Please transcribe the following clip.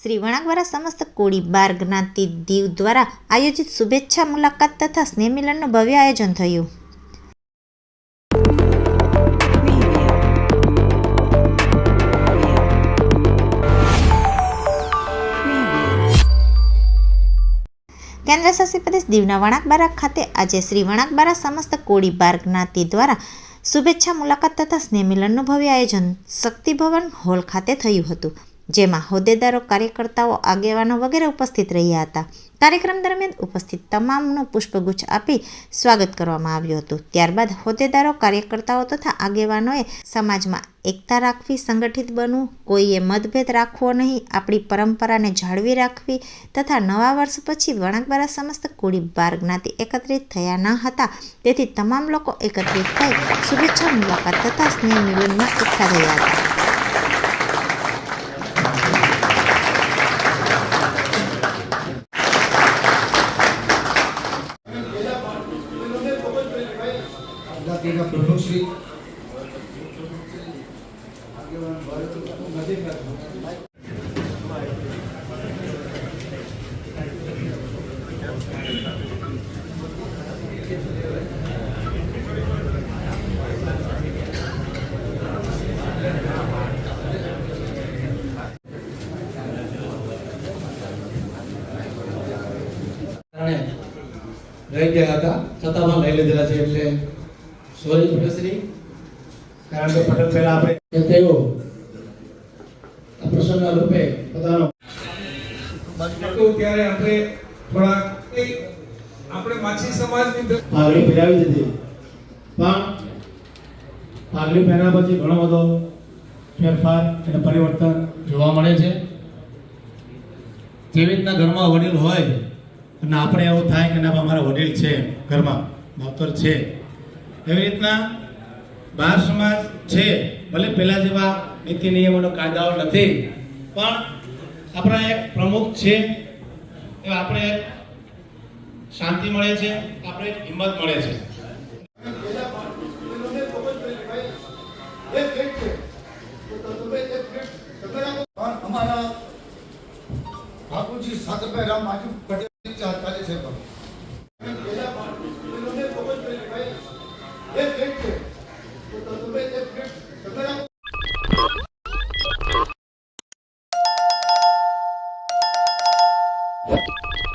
શ્રી વણાકવારા સમસ્ત કોળી બાર જ્ઞાતિ દીવ દ્વારા આયોજિત શુભેચ્છા મુલાકાત તથા સ્નેહમિલનનું ભવ્ય આયોજન થયું. કેન્દ્ર શાસિત પ્રદેશ દીવના વણાકબારા ખાતે આજે શ્રી વણાકબારા સમસ્ત કોળી બાર જ્ઞાતિ દ્વારા શુભેચ્છા મુલાકાત તથા સ્નેહમિલનનું ભવ્ય આયોજન શક્તિભવન હોલ ખાતે થયું હતું. જેમાં હોદ્દેદારો, કાર્યકર્તાઓ, આગેવાનો વગેરે ઉપસ્થિત રહ્યા હતા. કાર્યક્રમ દરમિયાન ઉપસ્થિત તમામનું પુષ્પગુચ્છ આપી સ્વાગત કરવામાં આવ્યું હતું. ત્યારબાદ હોદ્દેદારો, કાર્યકર્તાઓ તથા આગેવાનોએ સમાજમાં એકતા રાખવી, સંગઠિત બનવું, કોઈએ મતભેદ રાખવો નહીં, આપણી પરંપરાને જાળવી રાખવી તથા નવા વર્ષ પછી વણાકબારા સમસ્ત કુળી બાર જ્ઞાતિ એકત્રિત થયા ન હતા. તેથી તમામ લોકો એકત્રિત થઈ શુભેચ્છા મુલાકાત તથા સ્નેહ મિલનમાં એકઠા થયા હતા. જાતિના પ્રમુખ શ્રી રહી ગયા હતા. છતાં પણ લઈ લીધેલા છે એટલે સોરી પ્રોફેસરી કારણ કે પટેલ પહેલા આપણે તેઓ આ પ્રસંગના રૂપે પોતાનો ત્યારે આપણે થોડા આપણે માછી સમાજની પાઘડી પહેરાવી દીધી. પણ પાઘડી પહેર્યા પછી ઘણો બધો ફેરફાર અને પરિવર્તન જોવા મળે છે. જેવી રીતના ઘરમાં વડીલ હોય અને આપણે એવું થાય કે ના અમારા વડીલ છે ઘરમાં માવતર છે. એવી રીતના બાર સમાજ છે, ભલે પેલા જેવા નીતિ નિયમોનો કાયદાઓ નથી, પણ આપણા એક પ્રમુખ છે, એ આપણે શાંતિ મળે છે, આપણે હિંમત મળે છે. અમારા બાપુજી સાગરભાઈ રામ આજુ પટેલ ચાલે છે 예, 예, 예.